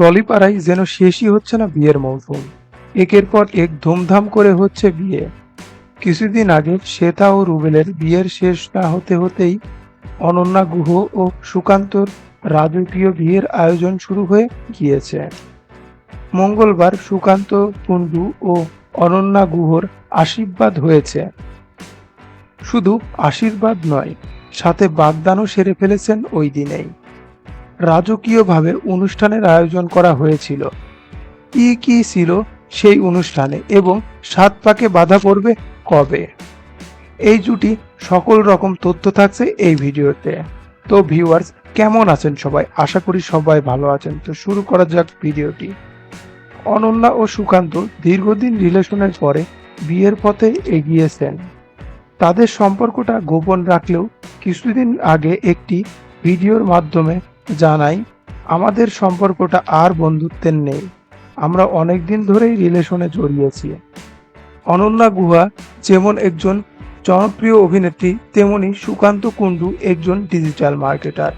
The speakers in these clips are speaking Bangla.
টলিপাড়ায় যেন শেষই হচ্ছে না বিয়ের মৌসুম। একের পর এক ধুমধাম করে হচ্ছে বিয়ে। কিছুদিন আগে শ্বেতা ও রুবেলের বিয়ের শেষ না হতে হতেই অনন্যা গুহ ও সুকান্তর রাজকীয় বিয়ের আয়োজন শুরু হয়ে গিয়েছে। মঙ্গলবার সুকান্ত, কুণ্ডু ও অনন্যা গুহর আশীর্বাদ হয়েছে। শুধু আশীর্বাদ নয়, সাথে বাগদানও সেরে ফেলেছেন ওই দিনেই। রাজকীয়ভাবে অনুষ্ঠানের আয়োজন করা হয়েছিল। কি কি ছিল সেই অনুষ্ঠানে এবং সাত পাকে বাধা পড়বে কবে? এই জুটি সকল রকম তথ্য থাকছে এই ভিডিওতে। তো ভিউয়ার্স, কেমন আছেন সবাই? আশা করি সবাই ভালো আছেন। তো শুরু করা যাক ভিডিওটি। অনন্যা ও সুকান্ত দীর্ঘদিন রিলেশনের পরে বিয়ের পথে এগিয়েছেন। তাদের সম্পর্কটা গোপন রাখলেও কিছুদিন আগে একটি ভিডিওর মাধ্যমে জানাই, আমাদের সম্পর্কটা আর বন্ধুত্বের নেই। আমরা অনেক দিন ধরেই রিলেশনে জড়িয়েছি। অনন্যা গুহা যেমন একজন জনপ্রিয় অভিনেত্রী, তেমনি সুকান্ত কুণ্ডু একজন ডিজিটাল মার্কেটার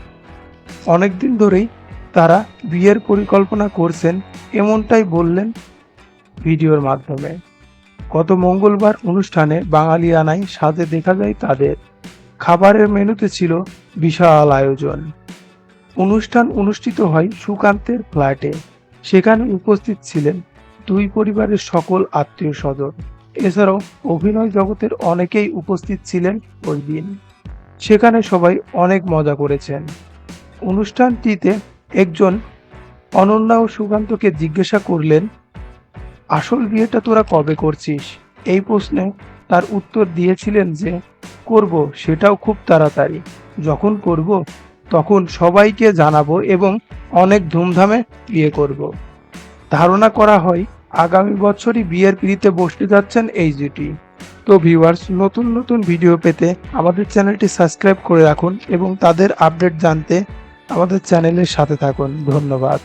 অনেক দিন ধরেই তারা বিয়ের পরিকল্পনা করছেন এমনটাই বললেন ভিডিওর মাধ্যমে। গত মঙ্গলবার অনুষ্ঠানে বাঙালিয়ানায় সাজে দেখা যায় তাদের। খাবারের মেনুতে ছিল বিশাল আয়োজন। অনুষ্ঠান অনুষ্ঠিত হয় সুকান্তের ফ্ল্যাটে। সেখানে উপস্থিত ছিলেন দুই পরিবারের সকল আত্মীয় স্বজন। এছাড়াও অভিনয় জগতের অনেকেই উপস্থিত ছিলেন ওই দিন। সেখানে সবাই অনেক মজা করেছেন। অনুষ্ঠানটিতে একজন অনন্যা ও সুকান্তকে জিজ্ঞাসা করলেন, আসল বিয়েটা তোরা কবে করছিস? এই প্রশ্নে তার উত্তর দিয়েছিলেন যে, করব, সেটাও খুব তাড়াতাড়ি। যখন করব তখন সবাইকে জানাব এবং অনেক ধুমধামে বিয়ে করব। ধারণা করা হয়, আগামী বছরই বিয়ের পিড়িতে বসতে যাচ্ছেন এই জুটি তো ভিউয়ার্স, নতুন নতুন ভিডিও পেতে আমাদের চ্যানেলটি সাবস্ক্রাইব করে রাখুন এবং তাদের আপডেট জানতে আমাদের চ্যানেলের সাথে থাকুন। ধন্যবাদ।